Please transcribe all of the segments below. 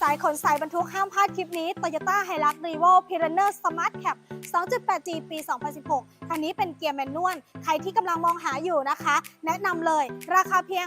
สายขนสายบรรทุกห้ามพลาดคลิปนี้ Toyota Hilux Revo p i r a n e r Smart Cap 2.8G ปี 2016 คันนี้เป็นเกียร์แมนนวล ใครที่กำลังมองหาอยู่นะคะ แนะนำเลย ราคาเพียง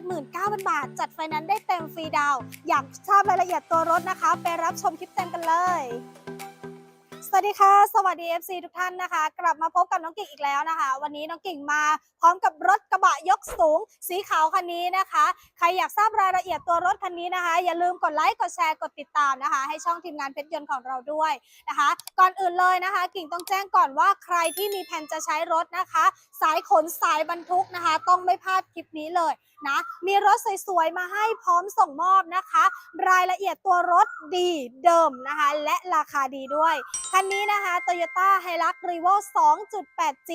479,000 บาท จัดไฟนั้นได้เต็มฟรีดาว อยากทราบรายละเอียดตัวรถนะคะ ไปรับชมคลิปเต็มกันเลย สวัสดีค่ะ สวัสดี FC ทุกท่านนะคะ กลับมาพบกับน้องกิ่งอีกแล้วนะคะ วันนี้น้องกิ่งมาพร้อมกับรถกระบะยกสูง สีขาวคันนี้นะคะ ใครอยากทราบรายละเอียดตัวรถคันนี้นะคะ อย่าลืมกดไลค์กดแชร์กดติดตามนะคะ ให้ช่องทีมงานเพชรยนต์ของเราด้วยนะคะ ก่อนอื่นเลยนะคะ กิ่งต้องแจ้งก่อนว่าใครที่มีแผนจะใช้รถนะคะ สายขนสายบรรทุกนะคะ ต้องไม่พลาดคลิปนี้เลยนะมีรถสวยๆมาให้พร้อมส่งมอบนะคะ รายละเอียดตัวรถดีเดิมนะคะ และราคาดีด้วย คันนี้นะคะ Toyota Hilux Revo 2.8G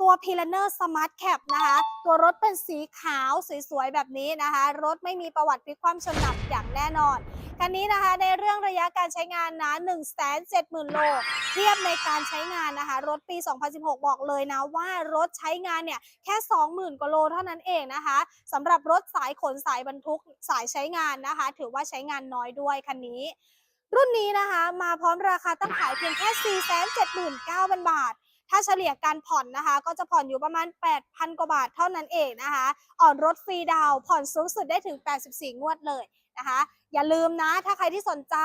ตัว p i l a n e r Smart Cap นะคะ ตัวรถเป็นสีขาวสวยๆ แบบนี้นะคะ รถไม่มีประวัติพลิกคว่ำชนหนักอย่างแน่นอน คันนี้นะคะในเรื่องระยะการใช้งานนะ170,000 โล เทียบในการใช้งานนะคะ รถปี 2016 บอกเลยนะว่ารถใช้งานเนี่ยแค่ 20,000 กว่าโลเท่านั้นเองนะคะสำหรับรถสายขนสายบรรทุกสายใช้งานนะคะ ถือว่าใช้งานน้อยด้วยคันนี้ รุ่นนี้นะคะมาพร้อมราคาตั้งขายเพียงแค่ 479,000 บาทถ้าเฉลี่ยการผ่อนนะคะ ก็จะผ่อนอยู่ประมาณ 8,000 กว่าบาทเท่านั้นเองนะคะ อ่อนรถฟรีดาวผ่อนสูงสุดได้ถึง 84 งวดเลย นะคะ อย่าลืมนะ ถ้าใครที่สนใจ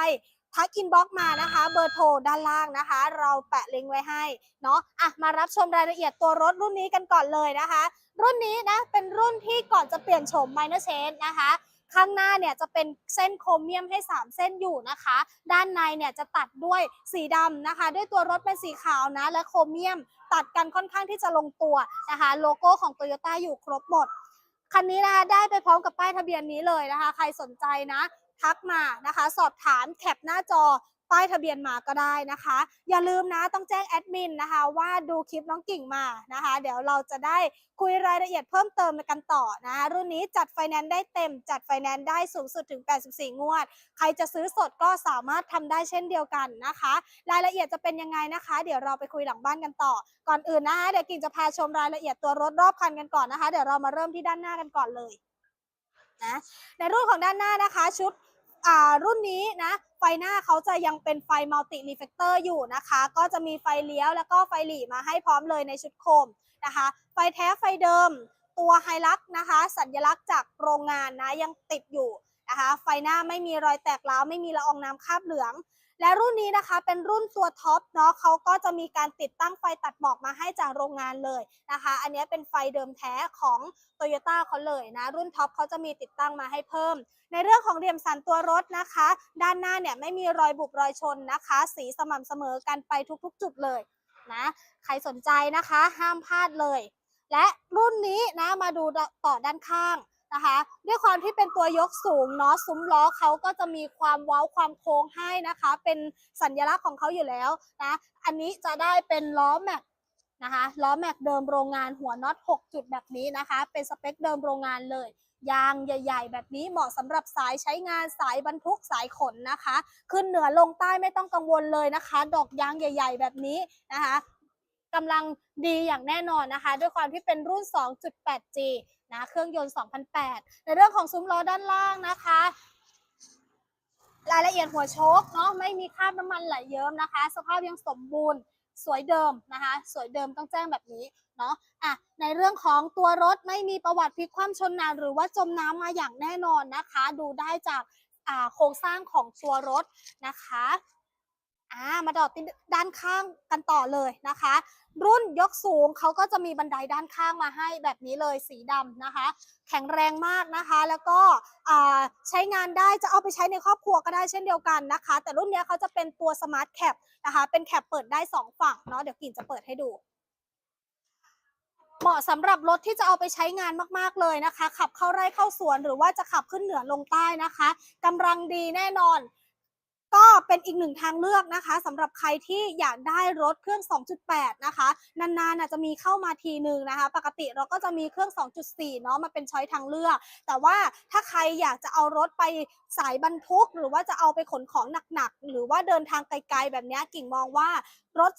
ทักอินบ็อกมานะคะ เบอร์โทรด้านล่างนะคะ เราแปะลิงก์ไว้ให้เนาะอะมารับชมรายละเอียดตัวรถรุ่นนี้กันก่อนเลยนะคะ รุ่นนี้นะเป็นรุ่นที่ก่อนจะเปลี่ยนโฉม minor change นะคะ ข้างหน้าเนี่ยจะเป็นเส้นโครเมียมให้ 3 เส้นอยู่นะคะ ด้านในเนี่ยจะตัดด้วยสีดำนะคะ ด้วยตัวรถเป็นสีขาวนะ และโครเมียมตัดกันค่อนข้างที่จะลงตัวนะคะ โลโก้ของ Toyota อยู่ครบหมด คันนี้นะคะได้ไปพร้อมกับป้ายทะเบียนนี้เลยนะคะ ใครสนใจนะ ทักมานะคะ สอบถามแคปหน้าจอ ป้ายทะเบียนมาก็ได้นะคะ อย่าลืมนะต้องแจ้งแอดมินนะคะว่าดูคลิปน้องกิ่งมานะคะ เดี๋ยวเราจะได้คุยรายละเอียดเพิ่มเติมกันต่อนะรุ่นนี้จัดไฟแนนซ์ได้เต็ม จัดไฟแนนซ์ได้สูงสุดถึง 84 งวด ใครจะซื้อสดก็สามารถทำได้เช่นเดียวกันนะคะ รายละเอียดจะเป็นยังไงนะคะ เดี๋ยวเราไปคุยหลังบ้านกันต่อ ก่อนอื่นนะคะเดี๋ยวกิ่งจะพาชมรายละเอียดตัวรถรอบคันกันก่อนนะคะ เดี๋ยวเรามาเริ่มที่ด้านหน้ากันก่อนเลยนะในรุ่นของด้านหน้านะคะชุด อ่ารุ่นนี้นะไฟหน้าเขาจะยังเป็นไฟมัลติรีเฟกเตอร์อยู่นะคะ ก็จะมีไฟเลี้ยวแล้วก็ไฟหลีมาให้พร้อมเลยในชุดโคมนะคะ ไฟแท้ไฟเดิม ตัวไฮลักนะคะ สัญลักษณ์จากโรงงานนะยังติดอยู่นะคะ ไฟหน้าไม่มีรอยแตกร้าวไม่มีละอองน้ำคราบเหลือง และรุ่นนี้นะคะเป็นรุ่นตัวท็อปเนาะเขาก็จะมีการติดตั้งไฟตัดหมอกมาให้จากโรงงานเลยนะคะ อันนี้เป็นไฟเดิมแท้ของโตโยต้าเขาเลยนะ รุ่นท็อปเขาจะมีติดตั้งมาให้เพิ่ม ในเรื่องของเหลี่ยมสันตัวรถนะคะ ด้านหน้าเนี่ยไม่มีรอยบุบรอยชนนะคะ สีสม่ำเสมอกันไปทุกๆ จุดเลยนะใครสนใจนะคะห้ามพลาดเลย และรุ่นนี้นะมาดูต่อด้านข้าง นะคะ ด้วยความที่เป็นตัวยกสูงเนาะซุ้มล้อเขาก็จะมีความเว้าความโค้งให้นะคะ เป็นสัญลักษณ์ของเขาอยู่แล้วนะอันนี้จะได้เป็นล้อแม็กนะคะล้อแม็กเดิมโรงงานหัวน็อต 6 จุดแบบนี้นะคะ เป็นสเปคเดิมโรงงานเลยยางใหญ่ ๆ แบบนี้เหมาะสำหรับสายใช้งานสายบรรทุกสายขนนะคะ ขึ้นเหนือลงใต้ไม่ต้องกังวลเลยนะคะ ดอกยางใหญ่ ๆ แบบนี้นะคะ กำลังดีอย่างแน่นอนนะคะ ด้วยความที่เป็นรุ่น 2.8G นะเครื่องยนต์ 2008 ในเรื่องของซุ้มล้อด้านล่างนะคะ รายละเอียดหัวโชคเนาะไม่มีคราบน้ำมันไหลเยิ้มนะคะ สภาพยังสมบูรณ์สวยเดิมนะคะ สวยเดิมต้องแจ้งแบบนี้เนาะอะในเรื่องของตัวรถไม่มีประวัติพลิกคว่ำชนนานหรือว่าจมน้ำมาอย่างแน่นอนนะคะ ดูได้จากโครงสร้างของตัวรถนะคะ อ่ามาดอดด้านข้างกันต่อเลยนะคะ รุ่นยกสูงเขาก็จะมีบันไดด้านข้างมาให้แบบนี้เลยสีดำนะคะ แข็งแรงมากนะคะ แล้วก็ใช้งานได้จะเอาไปใช้ในครอบครัวก็ได้เช่นเดียวกันนะคะ แต่รุ่นนี้เขาจะเป็นตัวสมาร์ทแคปนะคะ เป็นแคปเปิดได้ 2 ฝั่งเนาะเดี๋ยวกิ่งจะเปิดให้ดูเหมาะสำหรับรถที่จะเอาไปใช้งานมากๆเลยนะคะ ขับเข้าไร่เข้าสวนหรือว่าจะขับขึ้นเหนือลงใต้นะคะกำลังดีแน่นอน ก็เป็นอีกหนึ่งทางเลือกนะคะสำหรับใครที่อยากได้รถเครื่อง 2.8 นะคะ นานๆนะจะมีเข้ามาทีหนึ่งนะคะ ปกติเราก็จะมีเครื่อง 2.4 เนาะมาเป็นช้อยทางเลือก แต่ว่าถ้าใครอยากจะเอารถไปสายบรรทุก หรือว่าจะเอาไปขนของหนักๆ หรือว่าเดินทางไกลๆ แบบนี้กิ่งมองว่ารถ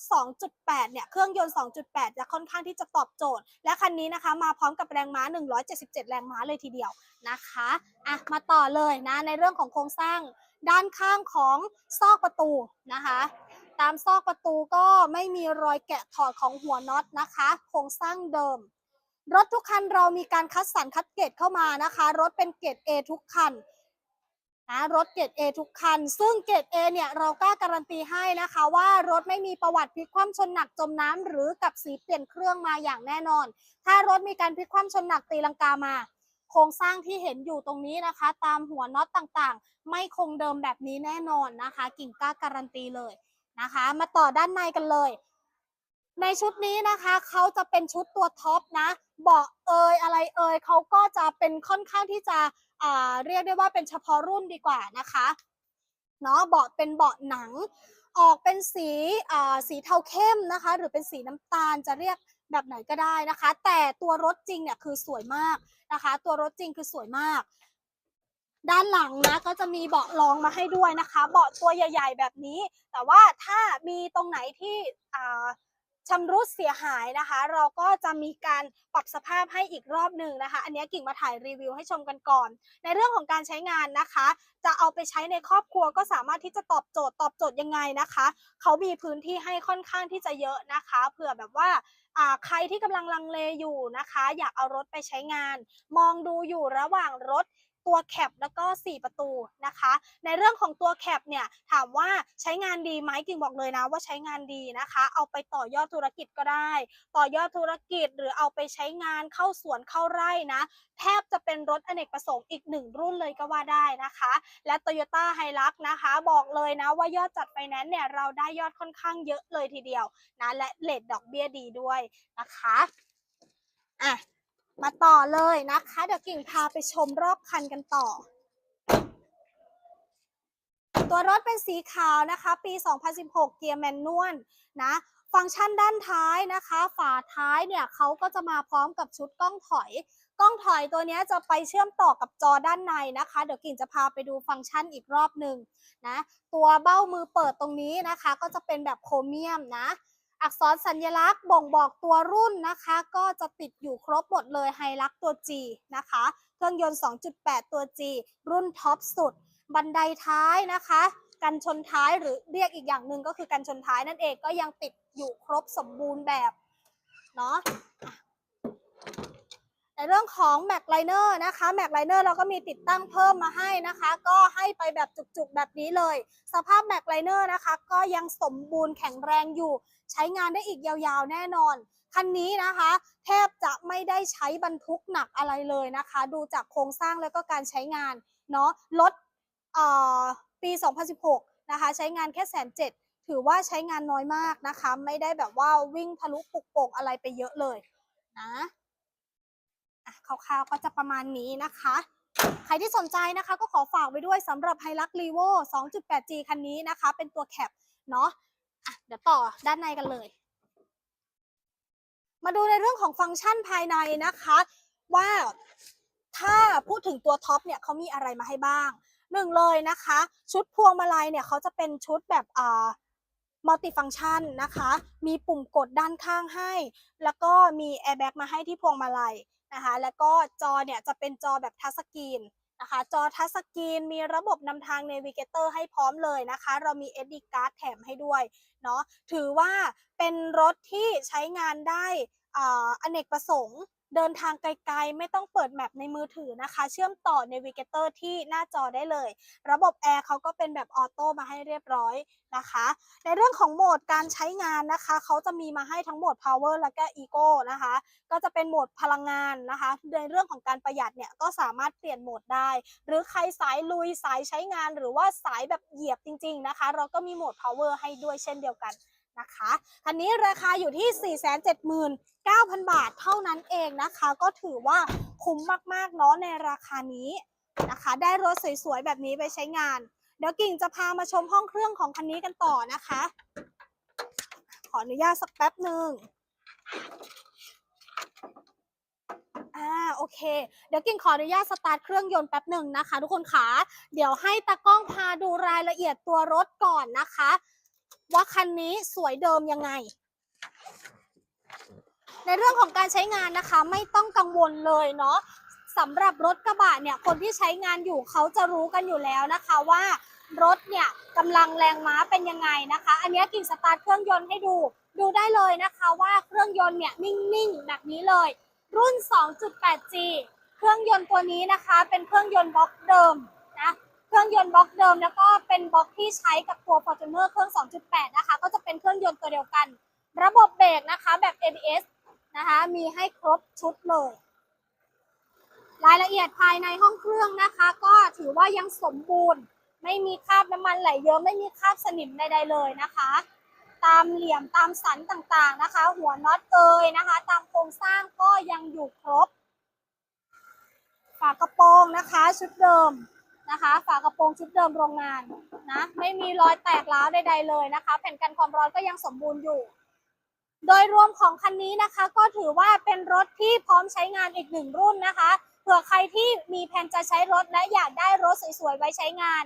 2.8 เนี่ย เครื่องยนต์ 2.8 จะค่อนข้างที่จะตอบโจทย์ และคันนี้นะคะ มาพร้อมกับแรงม้า 177 แรงม้าเลยทีเดียวนะคะ อะ มาต่อเลยนะ ในเรื่องของโครงสร้าง ด้านข้างของซอกประตูนะคะ ตามซอกประตูก็ไม่มีรอยแกะถอดของหัวน็อตนะคะโครงสร้างเดิม รถทุกคันเรามีการคัดสรรคัดเกรดเข้ามานะคะ รถเป็นเกรด A ทุกคันนะรถเกรด A ทุกคัน ซึ่งเกรด A เนี่ยเรากล้าการันตีให้นะคะว่ารถไม่มีประวัติพลิกคว่ำชนหนักจมน้ำหรือกับสีเปลี่ยนเครื่องมาอย่างแน่นอน ถ้ารถมีการพลิกคว่ำชนหนักตีลังกามา โครงสร้างที่เห็นอยู่ตรงนี้นะคะ ตามหัวน็อตต่างๆ ไม่คงเดิมแบบนี้แน่นอนนะคะ กิ่งกล้าการันตีเลยนะคะ มาต่อด้านในกันเลย ในชุดนี้นะคะเขาจะเป็นชุดตัวท็อปนะเบาะเอยอะไรเอยเขาก็จะเป็นค่อนข้างที่จะเรียกได้ว่าเป็นเฉพาะรุ่นดีกว่านะคะเนาะเบาะเป็นเบาะหนัง ออกเป็นสีอ่าสีเทาเข้มนะคะ หรือเป็นสีน้ำตาลจะเรียกแบบไหนก็ได้นะคะ แต่ตัวรถจริงเนี่ยคือสวยมากนะคะ ตัวรถจริงคือสวยมาก ด้านหลังนะก็จะมีเบาะรองมาให้ด้วยนะคะ เบาะตัวใหญ่ ๆ แบบนี้ แต่ว่าถ้ามีตรงไหนที่อ่า ชำรุดเสียหายนะคะ เราก็จะมีการปรับสภาพให้อีกรอบหนึ่งนะคะ อันนี้กิ่งมาถ่ายรีวิวให้ชมกันก่อน ในเรื่องของการใช้งานนะคะ จะเอาไปใช้ในครอบครัวก็สามารถที่จะตอบโจทย์ตอบโจทย์ยังไงนะคะ เขามีพื้นที่ให้ค่อนข้างที่จะเยอะนะคะ เผื่อแบบว่าใครที่กำลังลังเลอยู่นะคะ อยากเอารถไปใช้งาน มองดูอยู่ระหว่างรถ ตัวแคปแล้วก็ 4 ประตูนะคะ ในเรื่องของตัวแคปเนี่ยถามว่าใช้งานดีไหมกิ่งบอกเลยนะว่าใช้งานดีนะคะ เอาไปต่อยอดธุรกิจก็ได้ ต่อยอดธุรกิจหรือเอาไปใช้งานเข้าสวนเข้าไร่นะ แทบจะเป็นรถอเนกประสงค์อีกหนึ่งรุ่นเลยก็ว่าได้นะคะ และ Toyota h i l u x นะคะ บอกเลยนะว่ายอดจัดไฟแนนซ์เนี่ยเราได้ยอดค่อนข้างเยอะเลยทีเดียวนะและเลทดอกเบี้ยดีด้วยนะคะอะ มาต่อเลยนะคะ เดี๋ยวกิ่งพาไปชมรอบคันกันต่อ ตัวรถเป็นสีขาวนะคะ ปี 2016 เกียร์แมนนวลนะ ฟังก์ชันด้านท้ายนะคะ ฝาท้ายเนี่ยเขาก็จะมาพร้อมกับชุดกล้องถอย กล้องถอยตัวนี้จะไปเชื่อมต่อกับจอด้านในนะคะ เดี๋ยวกิ่งจะพาไปดูฟังก์ชันอีกรอบหนึ่งนะ ตัวเบ้ามือเปิดตรงนี้นะคะ ก็จะเป็นแบบโครเมียมนะ อักษรสัญลักษณ์บ่งบอกตัวรุ่นนะคะ ก็จะติดอยู่ครบหมดเลยไฮลักตัว G นะคะ เครื่องยนต์ 2.8 ตัว G รุ่นท็อปสุด บันไดท้ายนะคะ กันชนท้ายหรือเรียกอีกอย่างหนึ่งก็คือกันชนท้ายนั่นเองก็ยังติดอยู่ครบสมบูรณ์แบบเนาะอะ ในเรื่องของแม็กไลเนอร์นะคะแม็กไลเนอร์เราก็มีติดตั้งเพิ่มมาให้นะคะ ก็ให้ไปแบบจุกๆแบบนี้เลย สภาพแม็กไลเนอร์นะคะ ก็ยังสมบูรณ์แข็งแรงอยู่ ใช้งานได้อีกยาวๆแน่นอน คันนี้นะคะ แทบจะไม่ได้ใช้บรรทุกหนักอะไรเลยนะคะ ดูจากโครงสร้างแล้วก็การใช้งานเนาะรถปี 2016 นะคะ ใช้งานแค่แสนเจ็ดถือว่าใช้งานน้อยมากนะคะ ไม่ได้แบบว่าวิ่งทะลุปุกโป่งอะไรไปเยอะเลยนะ คร่าวๆก็จะประมาณนี้นะคะ ใครที่สนใจนะคะก็ขอฝากไว้ด้วยสำหรับ h i l u x r e v o 2.8G คันนี้นะคะ เป็นตัวแคปเนาะะเดี๋ยวต่อด้านในกันเลย มาดูในเรื่องของฟังก์ชันภายในนะคะ ว่าถ้าพูดถึงตัวท็อปเนี่ยเขามีอะไรมาให้บ้างหนึ่งเลยนะคะ ชุดพวงมาลัยเนี่ยเขาจะเป็นชุดแบบอ่ามัลติฟัง c t ชันนะคะ มีปุ่มกดด้านข้างให้ แล้วก็มีแอร์แบ็กมาให้ที่พวงมาลัย นะคะ แล้วก็จอเนี่ยจะเป็นจอแบบทัชสกรีนนะคะ จอทัชสกรีนมีระบบนำทาง Navigator ให้พร้อมเลยนะคะ เรามี SD card แถมให้ด้วยเนาะ ถือว่าเป็นรถที่ใช้งานได้ออเนกประสงค์ เดินทางไกลๆ ไม่ต้องเปิดแมปในมือถือนะคะ เชื่อมต่อ Navigator ที่หน้าจอได้เลย ระบบแอร์เขาก็เป็นแบบออโต้มาให้เรียบร้อยนะคะ ในเรื่องของโหมดการใช้งานนะคะ เขาจะมีมาให้ทั้งโหมด power แล้วก็ eco นะคะ ก็จะเป็นโหมดพลังงานนะคะ ในเรื่องของการประหยัดเนี่ยก็สามารถเปลี่ยนโหมดได้ หรือใครสายลุยสายใช้งานหรือว่าสายแบบเหยียบจริง ๆนะคะ เราก็มีโหมด power ให้ด้วยเช่นเดียวกัน นะคะคันนี้ราคาอยู่ที่ 479,000 บาทเท่านั้นเองนะคะ ก็ถือว่าคุ้มมากๆเนาะในราคานี้นะคะ ได้รถสวยๆแบบนี้ไปใช้งาน เดี๋ยวกิ่งจะพามาชมห้องเครื่องของคันนี้กันต่อนะคะ ขออนุญาตสักแป๊บหนึ่งอ่าโอเค เดี๋ยวกิ่งขออนุญาตสตาร์ทเครื่องยนต์แป๊บหนึ่งนะคะ ทุกคนขาเดี๋ยวให้ตากล้องพาดูรายละเอียดตัวรถก่อนนะคะ ว่าคันนี้สวยเดิมยังไง ในเรื่องของการใช้งานนะคะ ไม่ต้องกังวลเลยเนาะสำหรับรถกระบะเนี่ยคนที่ใช้งานอยู่เขาจะรู้กันอยู่แล้วนะคะว่ารถเนี่ยกำลังแรงม้าเป็นยังไงนะคะ อันนี้กิ่งสตาร์ทเครื่องยนต์ให้ดู ดูได้เลยนะคะว่าเครื่องยนต์เนี่ยนิ่งๆแบบนี้เลย รุ่น 2.8G เครื่องยนต์ตัวนี้นะคะ เป็นเครื่องยนต์บล็อกเดิมนะ เครื่องยนต์บล็อกเดิมแล้วก็เป็นบล็อกที่ใช้กับตัว Fortuner เครื่อง 2.8 นะคะ ก็จะเป็นเครื่องยนต์ตัวเดียวกัน ระบบเบรกนะคะแบบ ABS นะคะ มีให้ครบชุดเลย รายละเอียดภายในห้องเครื่องนะคะ ก็ถือว่ายังสมบูรณ์ ไม่มีคราบน้ำมันไหลเยอะไม่มีคราบสนิมใดๆเลยนะคะ ตามเหลี่ยมตามสันต่างๆนะคะ หัวน็อตเอยนะคะ ตามโครงสร้างก็ยังอยู่ครบฝากระโปรงนะคะ ชุดเดิม นะคะ ฝากระโปรงชุดเดิมโรงงานนะไม่มีรอยแตกร้าวใดๆเลยนะคะ แผ่นกันความร้อนก็ยังสมบูรณ์อยู่ โดยรวมของคันนี้นะคะ ก็ถือว่าเป็นรถที่พร้อมใช้งานอีกหนึ่งรุ่นนะคะเผื่อใครที่มีแผนจะใช้รถและอยากได้รถสวยๆไว้ใช้งาน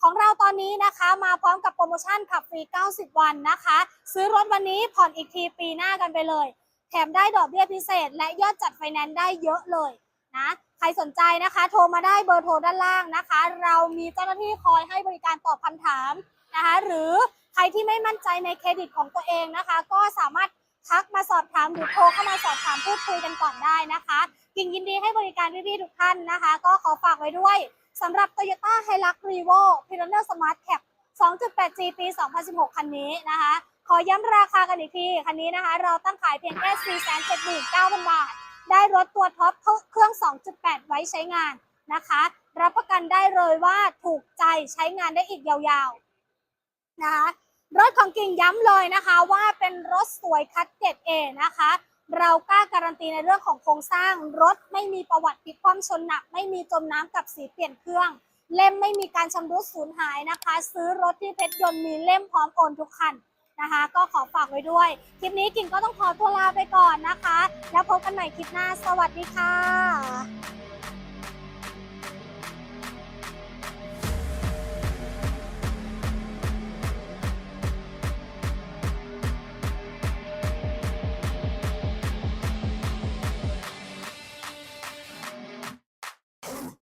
ของเราตอนนี้นะคะมาพร้อมกับโปรโมชั่นขับฟรี 90 วันนะคะ ซื้อรถวันนี้ผ่อนอีกทีปีหน้ากันไปเลย แถมได้ดอกเบี้ยพิเศษ และยอดจัดไฟแนนซ์ได้เยอะเลยนะ ครสนใจนะคะ โทรมาได้เบอร์โทรด้านล่างนะคะ เรามีเจ้าหน้าที่คอยให้บริการตอบคำถามนะคะ หรือใครที่ไม่มั่นใจในเครดิตของตัวเองนะคะ ก็สามารถทักมาสอบถามหรือโทรเข้ามาสอบถามพูดคุยกันก่อนได้นะคะกิ่งยินดีให้บริการพี่ๆทุกท่านนะคะ ก็ขอฝากไว้ด้วยสำหรับ Toyota Hilux Revo p i r a n e r Smart Cap 2.8G ปี 2016 คันนี้นะคะ ขอย้ำราคากันอีกที คันนี้นะคะ เราตั้งขายเพียงแค่ 479,000 บาท ได้รถตัวท็อปเครื่อง 2.8 ไว้ใช้งานนะคะ รับประกันได้เลยว่าถูกใจใช้งานได้อีกยาวๆนะคะรถของกิ่งย้ำเลยนะคะว่าเป็นรถสวยคัดเกรดเอนะคะ เรากล้าการันตีในเรื่องของโครงสร้าง รถไม่มีประวัติพลิกคว่ำชนหนัก ไม่มีจมน้ำกับสีเปลี่ยนเครื่อง เล่มไม่มีการชำรุดสูญหายนะคะ ซื้อรถที่เพชรยนต์มีเล่มพร้อมโอนทุกคัน นะคะ ก็ขอฝากไว้ด้วย คลิปนี้กิ่งก็ต้องขอตัวลาไปก่อนนะคะ แล้วพบกันใหม่คลิปหน้า สวัสดีค่ะ